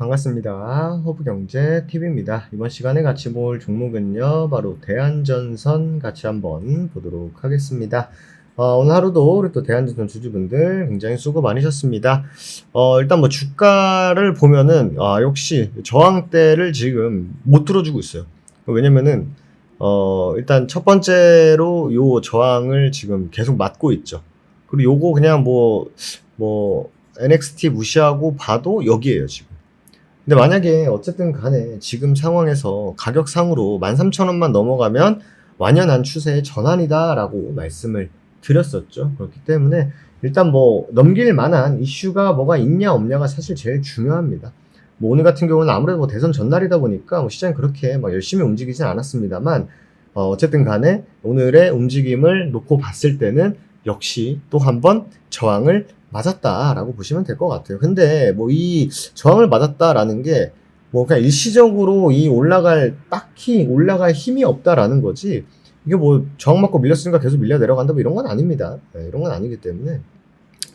반갑습니다. 허브경제 TV입니다. 이번 시간에 같이 볼 종목은요, 바로 대한전선 같이 한번 보도록 하겠습니다. 어, 오늘 하루도 우리 또 대한전선 주주분들 굉장히 수고 많으셨습니다. 어, 일단 뭐 주가를 보면은, 아, 역시 저항대를 지금 못 들어주고 있어요. 왜냐면은, 어, 일단 첫 번째로 요 저항을 지금 계속 맞고 있죠. 그리고 요거 그냥 뭐, 뭐, NXT 무시하고 봐도 여기에요, 지금. 근데 만약에 어쨌든 간에 지금 상황에서 가격상으로 13,000원만 넘어가면 완연한 추세의 전환이다라고 말씀을 드렸었죠. 그렇기 때문에 일단 뭐 넘길 만한 이슈가 뭐가 있냐 없냐가 사실 제일 중요합니다. 뭐 오늘 같은 경우는 아무래도 뭐 대선 전날이다 보니까 뭐 시장이 그렇게 막 열심히 움직이진 않았습니다만 어 어쨌든 간에 오늘의 움직임을 놓고 봤을 때는 역시 또 한번 저항을 맞았다라고 보시면 될 것 같아요. 근데 뭐 이 저항을 맞았다라는 게 뭐 그냥 일시적으로 이 올라갈 딱히 올라갈 힘이 없다라는 거지 이게 뭐 저항 맞고 밀렸으니까 계속 밀려 내려간다 뭐 이런 건 아닙니다. 네, 이런 건 아니기 때문에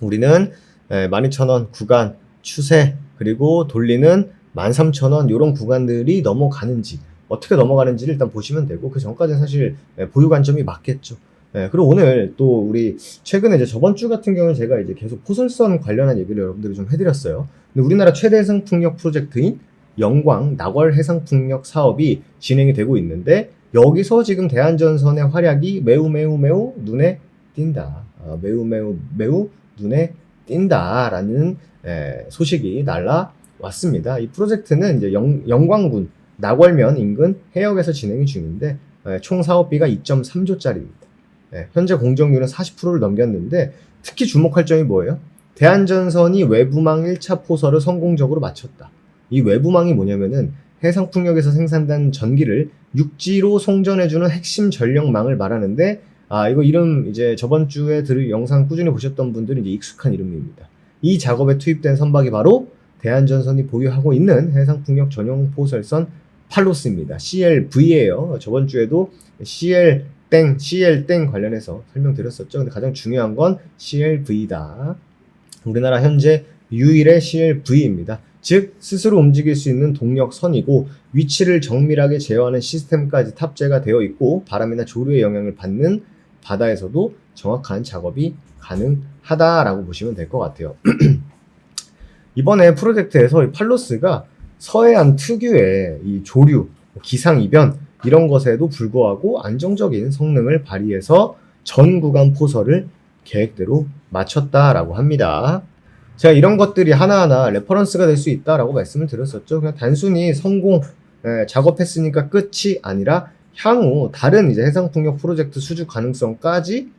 우리는 예, 12,000원 구간 추세 그리고 돌리는 13,000원 이런 구간들이 넘어가는지 어떻게 넘어가는지를 일단 보시면 되고 그 전까지는 사실 예, 보유 관점이 맞겠죠. 예, 그리고 오늘 또 우리 최근에 이제 저번 주 같은 경우는 제가 이제 계속 포설선 관련한 얘기를 여러분들이 좀 해드렸어요. 근데 우리나라 최대 해상풍력 프로젝트인 영광 낙월 해상풍력 사업이 진행이 되고 있는데 여기서 지금 대한전선의 활약이 매우 매우 매우 눈에 띈다. 어, 매우 매우 매우 눈에 띈다라는 에, 소식이 날라왔습니다. 이 프로젝트는 이제 영, 영광군 낙월면 인근 해역에서 진행이 중인데 에, 총 사업비가 2.3조짜리입니다. 예, 현재 공정률은 40%를 넘겼는데 특히 주목할 점이 뭐예요? 대한전선이 외부망 1차 포설을 성공적으로 마쳤다. 이 외부망이 뭐냐면은 해상풍력에서 생산된 전기를 육지로 송전해주는 핵심 전력망을 말하는데 아 이거 이름 이제 저번 주에 들 영상 꾸준히 보셨던 분들은 이제 익숙한 이름입니다. 이 작업에 투입된 선박이 바로 대한전선이 보유하고 있는 해상풍력 전용 포설선 팔로스입니다. CLV예요. 저번 주에도 CL 땡, CL 땡 관련해서 설명드렸었죠. 근데 가장 중요한 건 CLV다. 우리나라 현재 유일의 CLV입니다. 즉 스스로 움직일 수 있는 동력선이고 위치를 정밀하게 제어하는 시스템까지 탑재가 되어 있고 바람이나 조류의 영향을 받는 바다에서도 정확한 작업이 가능하다라고 보시면 될 것 같아요. 이번에 프로젝트에서 이 팔로스가 서해안 특유의 이 조류, 기상 이변 이런 것에도 불구하고 안정적인 성능을 발휘해서 전 구간 포설을 계획대로 마쳤다라고 합니다. 제가 이런 것들이 하나하나 레퍼런스가 될 수 있다라고 말씀을 드렸었죠. 그냥 단순히 성공 예, 작업했으니까 끝이 아니라 향후 다른 이제 해상 풍력 프로젝트 수주 가능성까지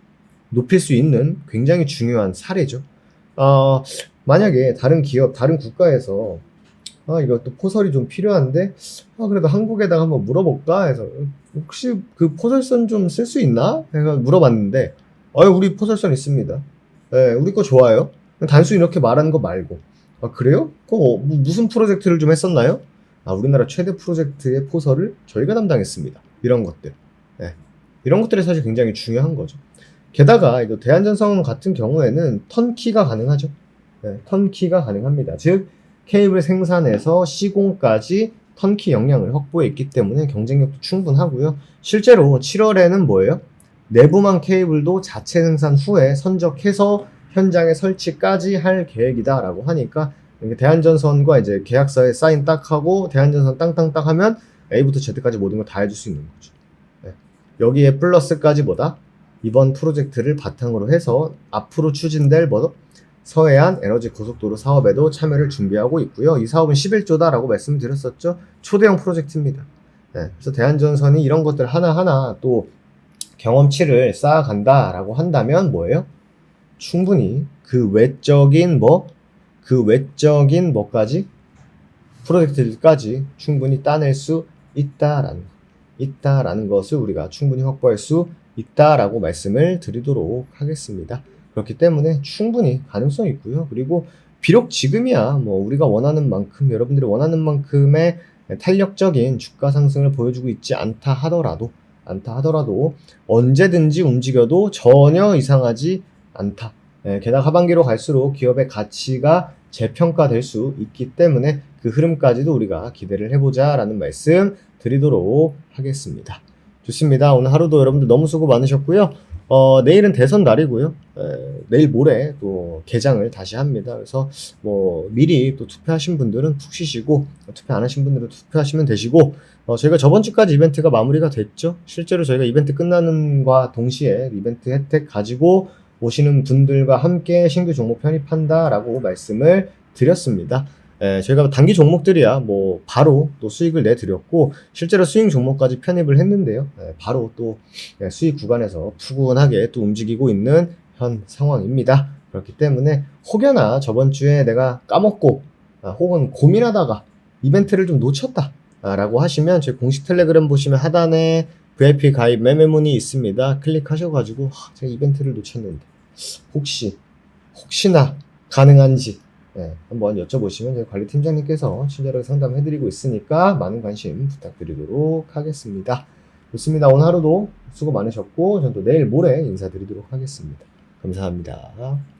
높일 수 있는 굉장히 중요한 사례죠. 어, 만약에 다른 기업, 다른 국가에서 아, 또 포설이 좀 필요한데, 아, 그래도 한국에다가 한번 물어볼까 해서, 혹시 그 포설선 좀 쓸 수 있나? 해서 물어봤는데, 어, 우리 포설선 있습니다. 예, 우리 거 좋아요. 단순히 이렇게 말하는 거 말고. 아, 그래요? 그거 어, 무- 무슨 프로젝트를 좀 했었나요? 아, 우리나라 최대 프로젝트의 포설을 저희가 담당했습니다. 이런 것들. 예. 이런 것들이 사실 굉장히 중요한 거죠. 게다가 이거 대한전선 같은 경우에는 턴키가 가능하죠. 예, 턴키가 가능합니다. 즉 케이블 생산에서 시공까지 턴키 역량을 확보했기 때문에 경쟁력도 충분하고요. 실제로 7월에는 뭐예요? 내부망 케이블도 자체 생산 후에 선적해서 현장에 설치까지 할 계획이다라고 하니까 대한전선과 이제 계약서에 사인 딱 하고 대한전선 땅땅딱 하면 A부터 Z까지 모든 걸 다 해줄 수 있는 거죠. 네. 여기에 플러스까지 보다 이번 프로젝트를 바탕으로 해서 앞으로 추진될 뭐 서해안 에너지 고속도로 사업에도 참여를 준비하고 있고요. 이 사업은 11조다라고 말씀드렸었죠. 초대형 프로젝트입니다. 네, 그래서 대한전선이 이런 것들 하나하나 또 경험치를 쌓아간다라고 한다면 뭐예요? 충분히 그 외적인 뭐, 그 외적인 뭐까지 프로젝트들까지 충분히 따낼 수 있다라는 거. 있다라는 것을 우리가 충분히 확보할 수 있다라고 말씀을 드리도록 하겠습니다. 그렇기 때문에 충분히 가능성이 있고요. 그리고 비록 지금이야 뭐 우리가 원하는 만큼 여러분들이 원하는 만큼의 탄력적인 주가 상승을 보여주고 있지 않다 하더라도 않다 하더라도 언제든지 움직여도 전혀 이상하지 않다. 예, 게다가 하반기로 갈수록 기업의 가치가 재평가될 수 있기 때문에 그그 흐름까지도 우리가 기대를 해보자라는 말씀 드리도록 하겠습니다. 좋습니다. 오늘 하루도 여러분들 너무 수고 많으셨고요. 어, 내일은 대선 날이고요. 에, 내일 모레 또 개장을 다시 합니다. 그래서 뭐 미리 또 투표하신 분들은 푹 쉬시고 투표 안 하신 분들은 투표하시면 되시고 어, 저희가 저번 주까지 이벤트가 마무리가 됐죠. 실제로 저희가 이벤트 끝나는과 동시에 이벤트 혜택 가지고 오시는 분들과 함께 신규 종목 편입한다라고 말씀을 드렸습니다. 에, 저희가 단기 종목들이야 뭐 바로 또 수익을 내드렸고 실제로 수익 종목까지 편입을 했는데요. 에, 바로 또 예, 수익 구간에서 푸근하게 또 움직이고 있는 현 상황입니다. 그렇기 때문에 혹여나 저번 주에 내가 까먹고 아, 혹은 고민하다가 이벤트를 좀 놓쳤다 아, 라고 하시면 제 공식 텔레그램 보시면 하단에 VIP 가입 매매 문의 있습니다. 클릭하셔가지고 하, 제가 이벤트를 놓쳤는데 혹시 혹시나 가능한지 예, 한번 여쭤보시면 저희 관리팀장님께서 친절하게 상담해드리고 있으니까 많은 관심 부탁드리도록 하겠습니다. 좋습니다. 오늘 하루도 수고 많으셨고, 전 또 내일 모레 인사드리도록 하겠습니다. 감사합니다.